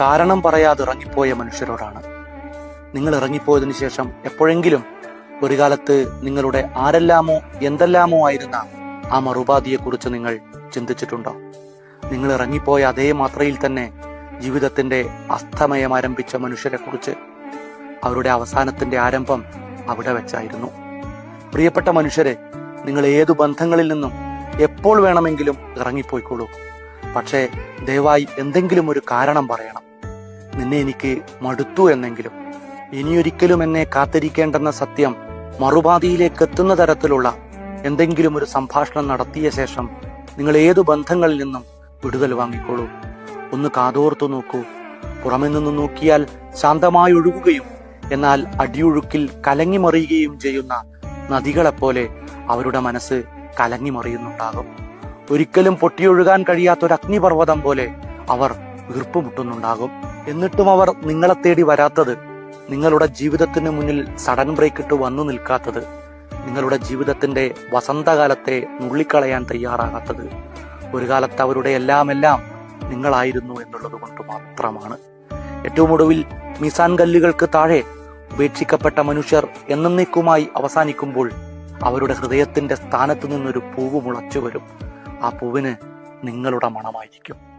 കാരണം പറയാതെ ഇറങ്ങിപ്പോയ മനുഷ്യരോടാണ്. നിങ്ങൾ ഇറങ്ങിപ്പോയതിനു ശേഷം എപ്പോഴെങ്കിലും ഒരു കാലത്ത് നിങ്ങളുടെ ആരെല്ലാമോ എന്തെല്ലാമോ ആയിരുന്ന ആ മറുപാതിയെക്കുറിച്ച് നിങ്ങൾ ചിന്തിച്ചിട്ടുണ്ടോ? നിങ്ങൾ ഇറങ്ങിപ്പോയ അതേ മാത്രയിൽ തന്നെ ജീവിതത്തിന്റെ അസ്തമയം ആരംഭിച്ച മനുഷ്യരെക്കുറിച്ച് അവരുടെ അവസാനത്തിന്റെ ആരംഭം അവിടെ വെച്ചായിരുന്നു. പ്രിയപ്പെട്ട മനുഷ്യരെ നിങ്ങൾ ഏതു ബന്ധങ്ങളിൽ നിന്നും എപ്പോൾ വേണമെങ്കിലും ഇറങ്ങിപ്പോയിക്കോളൂ. പക്ഷേ ദയവായി എന്തെങ്കിലും ഒരു കാരണം പറയണം. നിന്നെ എനിക്ക് മടുത്തു എന്നെങ്കിലും. ഇനിയൊരിക്കലും എന്നെ കാത്തിരിക്കേണ്ടെന്ന സത്യം മറുപാതിയിലേക്ക് എത്തുന്ന തരത്തിലുള്ള എന്തെങ്കിലും ഒരു സംഭാഷണം നടത്തിയ ശേഷം നിങ്ങൾ ഏതു ബന്ധങ്ങളിൽ നിന്നും വിടുതൽ വാങ്ങിക്കോളൂ. ഒന്ന് കാതോർത്തു നോക്കൂ. പുറമെ നിന്ന് നോക്കിയാൽ ശാന്തമായി ഒഴുകുകയും എന്നാൽ അടിയൊഴുക്കിൽ കലങ്ങിമറിയുകയും ചെയ്യുന്ന നദികളെപ്പോലെ അവരുടെ മനസ്സ് കലങ്ങിമറിയുന്നുണ്ടാകും ഒരിക്കലും പൊട്ടിയൊഴുകാൻ കഴിയാത്ത ഒരു അഗ്നിപർവതം പോലെ അവർ വീർപ്പുമുട്ടുന്നുണ്ടാകും. എന്നിട്ടും അവർ നിങ്ങളെ തേടി വരാത്തത് നിങ്ങളുടെ ജീവിതത്തിന് മുന്നിൽ സഡൻ ബ്രേക്ക് ഇട്ട് വന്നു നിൽക്കാത്തത് നിങ്ങളുടെ ജീവിതത്തിന്റെ വസന്തകാലത്തെ നുള്ളിക്കളയാൻ തയ്യാറാകാത്തത്. ഒരു കാലത്ത് അവരുടെ എല്ലാം എല്ലാം നിങ്ങളായിരുന്നു എന്നുള്ളത് കൊണ്ട് മാത്രമാണ്. ഏറ്റവും ഒടുവിൽ മിസാൻ കല്ലുകൾക്ക് താഴെ ഉപേക്ഷിക്കപ്പെട്ട മനുഷ്യർ എന്നേക്കുമായി അവസാനിക്കുമ്പോൾ അവരുടെ ഹൃദയത്തിന്റെ സ്ഥാനത്ത് നിന്നൊരു പൂവ് മുളച്ചു വരും. ആ പൂവിന് നിങ്ങളുടെ മണമായിരിക്കും.